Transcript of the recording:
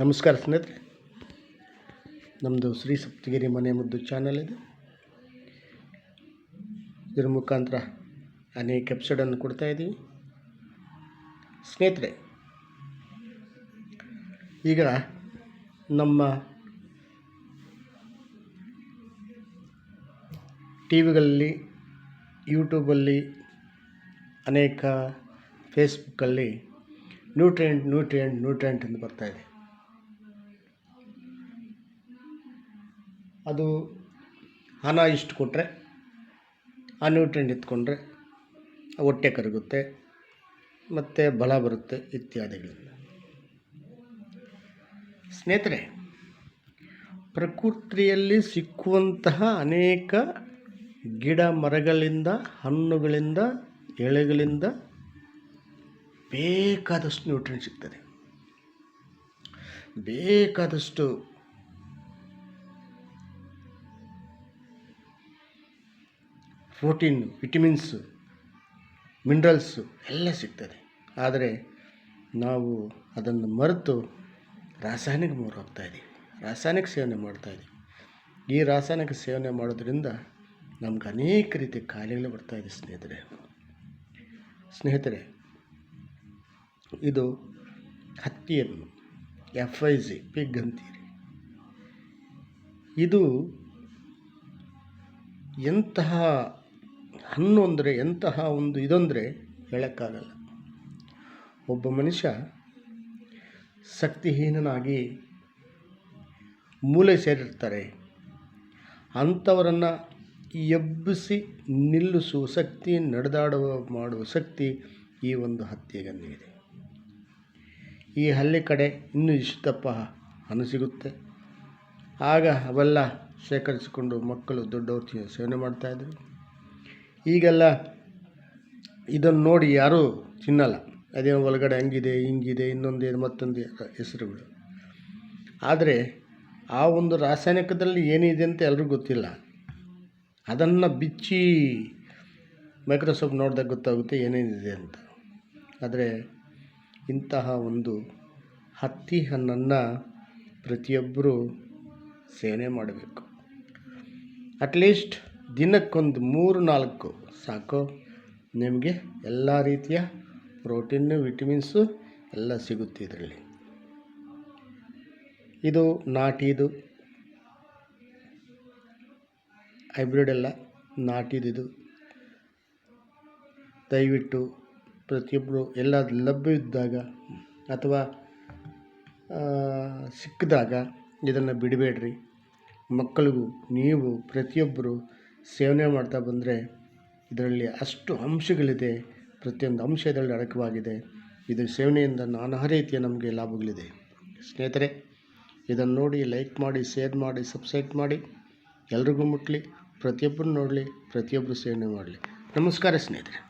ನಮಸ್ಕಾರ ಸ್ನೇಹಿತರೆ. ನಮ್ಮದು ಶ್ರೀ ಸಪ್ತಗಿರಿ ಮನೆ ಮುದ್ದು ಚಾನಲ್ ಇದೆ. ಇದರ ಮುಖಾಂತರ ಅನೇಕ ಎಪಿಸೋಡನ್ನು ಕೊಡ್ತಾ ಇದ್ದೀವಿ. ಸ್ನೇಹಿತರೆ, ಈಗ ನಮ್ಮ ಟಿ ವಿಗಳಲ್ಲಿ ಯೂಟ್ಯೂಬಲ್ಲಿ ಅನೇಕ ಫೇಸ್ಬುಕ್ಕಲ್ಲಿ ನ್ಯೂಟ್ರಿಯೆಂಟ್ ನ್ಯೂಟ್ರಿಯೆಂಟ್ ನ್ಯೂಟ್ರಿಯೆಂಟ್ ಎಂದು ಬರ್ತಾ ಅದು ಹಣ ಇಷ್ಟು ಕೊಟ್ಟರೆ ಆ ನ್ಯೂಟ್ರೆಂಟ್ ಎತ್ಕೊಂಡ್ರೆ ಹೊಟ್ಟೆ ಕರಗುತ್ತೆ, ಮತ್ತು ಬಲ ಬರುತ್ತೆ ಇತ್ಯಾದಿಗಳಿಂದ ಸ್ನೇಹಿತರೆ, ಪ್ರಕೃತಿಯಲ್ಲಿ ಸಿಕ್ಕುವಂತಹ ಅನೇಕ ಗಿಡ ಮರಗಳಿಂದ, ಹಣ್ಣುಗಳಿಂದ, ಎಳೆಗಳಿಂದ ಬೇಕಾದಷ್ಟು ನ್ಯೂಟ್ರೆಂಟ್ ಸಿಗ್ತದೆ. ಬೇಕಾದಷ್ಟು ಪ್ರೋಟೀನ್, ವಿಟಮಿನ್ಸು, ಮಿನರಲ್ಸು ಎಲ್ಲ ಸಿಗ್ತದೆ. ಆದರೆ ನಾವು ಅದನ್ನು ಮರೆತು ರಾಸಾಯನಿಕ ಮೂರು ಹೋಗ್ತಾಯಿದ್ದೀವಿ ರಾಸಾಯನಿಕ ಸೇವನೆ ಮಾಡ್ತಾ ಇದ್ದೀವಿ. ಈ ರಾಸಾಯನಿಕ ಸೇವನೆ ಮಾಡೋದ್ರಿಂದ ನಮ್ಗೆ ಅನೇಕ ರೀತಿಯ ಕಾಯಿಲೆಗಳು ಬರ್ತಾಯಿದೆ ಸ್ನೇಹಿತರೆ. ಸ್ನೇಹಿತರೆ, ಇದು ಹತ್ತಿಯನ್ನು ಎಫ್ ಐ ಜಿ ಪಿಗ್ ಅಂತೀರಿ. ಇದು ಎಂತಹ ಹಣ್ಣು ಅಂದರೆ ಎಂತಹ ಒಂದು ಇದಂದರೆ ಹೇಳೋಕ್ಕಾಗಲ್ಲ. ಒಬ್ಬ ಮನುಷ್ಯ ಶಕ್ತಿಹೀನನಾಗಿ ಮೂಲೆ ಸೇರಿರ್ತಾರೆ. ಅಂಥವರನ್ನು ಎಬ್ಬಿಸಿ ನಿಲ್ಲಿಸುವ ಶಕ್ತಿ, ನಡೆದಾಡುವ ಮಾಡುವ ಶಕ್ತಿ ಈ ಒಂದು ಹತ್ತಿಗನ್ನಿದೆ ಈ ಹಳ್ಳಿ ಕಡೆ ಇನ್ನೂ ಇಷ್ಟಪ್ಪ ಹಣ ಸಿಗುತ್ತೆ ಆಗ ಅವೆಲ್ಲ ಶೇಖರಿಸಿಕೊಂಡು ಮಕ್ಕಳು ದೊಡ್ಡವರು ಸೇವನೆ ಮಾಡ್ತಾಯಿದ್ರು ಈಗೆಲ್ಲ ಇದನ್ನು ನೋಡಿ ಯಾರೂ ತಿನ್ನಲ್ಲ. ಅದೇನೋ ಒಳಗಡೆ ಹಂಗಿದೆ, ಹಿಂಗಿದೆ, ಇನ್ನೊಂದು, ಮತ್ತೊಂದು ಹೆಸರುಗಳು. ಆದರೆ ಆ ಒಂದು ರಾಸಾಯನಿಕದಲ್ಲಿ ಏನಿದೆ ಅಂತ ಎಲ್ರಿಗೂ ಗೊತ್ತಿಲ್ಲ. ಅದನ್ನು ಬಿಚ್ಚಿ ಮೈಕ್ರೋಸಾಫ್ಟ್ ನೋಡಿದಾಗ ಗೊತ್ತಾಗುತ್ತೆ ಏನೇನಿದೆ ಅಂತ. ಆದರೆ ಇಂತಹ ಒಂದು ಹತ್ತಿ ಹಣ್ಣನ್ನು ಪ್ರತಿಯೊಬ್ಬರೂ ಸೇವನೆ ಮಾಡಬೇಕು. ಅಟ್ಲೀಸ್ಟ್ ದಿನಕ್ಕೊಂದು ಮೂರು ನಾಲ್ಕು. ಸಾಕು. ನಿಮಗೆ ಎಲ್ಲ ರೀತಿಯ ಪ್ರೋಟೀನು ವಿಟಮಿನ್ಸು ಎಲ್ಲ ಸಿಗುತ್ತೆ ಇದರಲ್ಲಿ. ಇದು ನಾಟಿದು ಹೈಬ್ರಿಡ್ ಎಲ್ಲ ನಾಟಿದಿದು ದಯವಿಟ್ಟು ಪ್ರತಿಯೊಬ್ಬರು ಎಲ್ಲ ಲಭ್ಯವಿದ್ದಾಗ ಅಥವಾ ಸಿಕ್ಕಿದಾಗ ಇದನ್ನು ಬಿಡಬೇಡ್ರಿ. ಮಕ್ಕಳಿಗೂ ನೀವು ಪ್ರತಿಯೊಬ್ಬರು ಸೇವನೆ ಮಾಡ್ತಾ ಬಂದರೆ ಇದರಲ್ಲಿ ಅಷ್ಟು ಅಂಶಗಳಿದೆ. ಪ್ರತಿಯೊಂದು ಅಂಶ ಇದರಲ್ಲಿ ಅಡಕವಾಗಿದೆ. ಇದು ಸೇವನೆಯಿಂದ ನಾನಾ ರೀತಿಯ ನಮಗೆ ಲಾಭಗಳಿದೆ. ಸ್ನೇಹಿತರೆ, ಇದನ್ನು ನೋಡಿ ಲೈಕ್ ಮಾಡಿ, ಶೇರ್ ಮಾಡಿ, ಸಬ್ಸ್ಕ್ರೈಬ್ ಮಾಡಿ. ಎಲ್ರಿಗೂ ಮುಟ್ಟಲಿ ಪ್ರತಿಯೊಬ್ಬರು ನೋಡಲಿ, ಪ್ರತಿಯೊಬ್ಬರು ಸೇವನೆ ಮಾಡಲಿ. ನಮಸ್ಕಾರ ಸ್ನೇಹಿತರೆ.